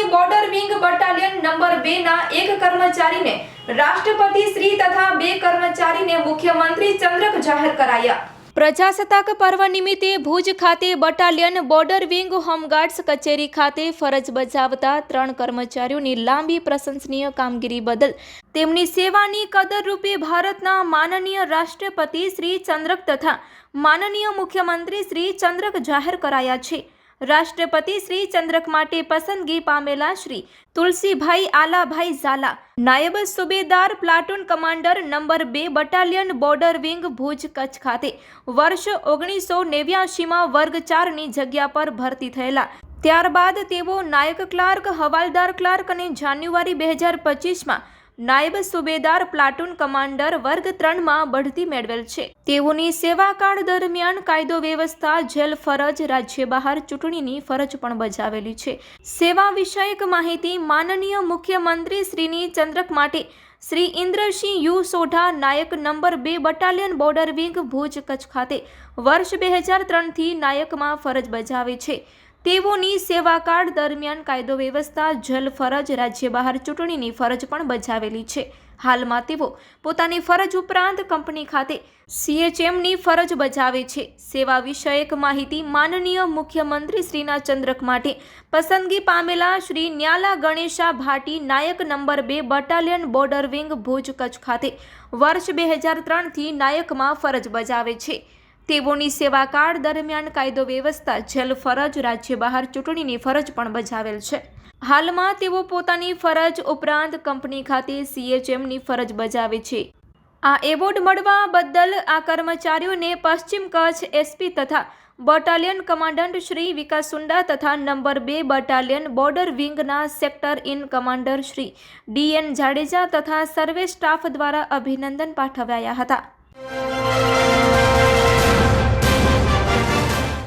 કચ્છની border wing battalion number 2 ના એક કર્મચારીને રાષ્ટ્રપતિ શ્રી તથા બે કર્મચારીને મુખ્યમંત્રી ચંદ્રક જાહેર કરાયા. પ્રજાસત્તાક પર્વ નિમિત્તે ભુજ ખાતે બટાલિયન બોર્ડર વિંગ હોમગાર્ડ્સ કચેરી ખાતે ફરજ બજાવતા ત્રણ કર્મચારીઓની લાંબી પ્રશંસનીય કામગીરી બદલ તેમની સેવાની કદર રૂપે ભારતના માનનીય રાષ્ટ્રપતિ શ્રી ચંદ્રક તથા માનનીય મુખ્યમંત્રી શ્રી ચંદ્રક જાહેર કરાયા છે. રાષ્ટ્રપતિ શ્રી ચંદ્રક માટે પસંદગી પામેલા શ્રી તુલસીભાઈ આલાભાઈ ઝાલા, નાયબ સુબેદાર પ્લાટૂન કમાન્ડર નંબર બે battalion border wing Bhuj Kutch ખાતે વર્ષ ઓગણીસો નેવ્યાસીમાં વર્ગ ચારની જગ્યા પર ભરતી થયેલા. ત્યારબાદ તેઓ નાયક ક્લાર્ક, હવાલદાર ક્લાર્ક અને જાન્યુઆરી બે હજાર પચીસમાં નાયબ સુબેદાર પ્લાટૂન કમાન્ડર વર્ગ ત્રણમાં બઢતી મેળવેલ છે. તેઓની સેવાકાળ દરમિયાન કાયદો વ્યવસ્થા, જેલ ફરજ, રાજ્ય બહાર ચૂંટણીની ફરજ પણ બજાવેલી છે. સેવા વિષયક માહિતી માનનીય મુખ્યમંત્રી શ્રીની ચંદ્રક માટે શ્રી ઇન્દ્રસિંહ યુ સોઢા, નાયક નંબર બે battalion border wing Bhuj Kutch ખાતે વર્ષ બે હજાર ત્રણથી નાયકમાં ફરજ બજાવે છે. તેઓની સેવાકાળ દરમિયાન કાયદો વ્યવસ્થા, જલ ફરજ, રાજ્ય બહાર ચૂંટણીની ફરજ પણ બજાવેલી છે. હાલમાં તેઓ પોતાની ફરજ ઉપરાંત કંપની ખાતે સીએચએમની ફરજ બજાવે છે. સેવા વિષયક માહિતી માનનીય મુખ્યમંત્રી શ્રીના ચંદ્રક માટે. પસંદગી પામેલા શ્રી ન્યાલા ગણેશા ભાટી નાયક નંબર બે battalion border wing Bhuj Kutch ખાતે. વર્ષ બે હજાર ત્રણથી નાયકમાં ફરજ બજાવે છે. તેઓની સેવાકાળ દરમિયાન કાયદો વ્યવસ્થા, જેલ ફરજ, રાજ્ય બહાર ચૂંટણીની ફરજ પણ બજાવેલ છે. હાલમાં તેઓ પોતાની ફરજ ઉપરાંત કંપની ખાતે સીએચએમની ફરજ બજાવે છે. આ એવોર્ડ મળવા બદલ આ કર્મચારીઓને પશ્ચિમ કચ્છ એસપી તથા બટાલિયન કમાન્ડન્ટ શ્રી વિકાસ સુંડા તથા નંબર બે battalion border વિંગના sector in commander Shri DN Jadeja તથા સર્વે સ્ટાફ દ્વારા અભિનંદન પાઠવાયા હતા.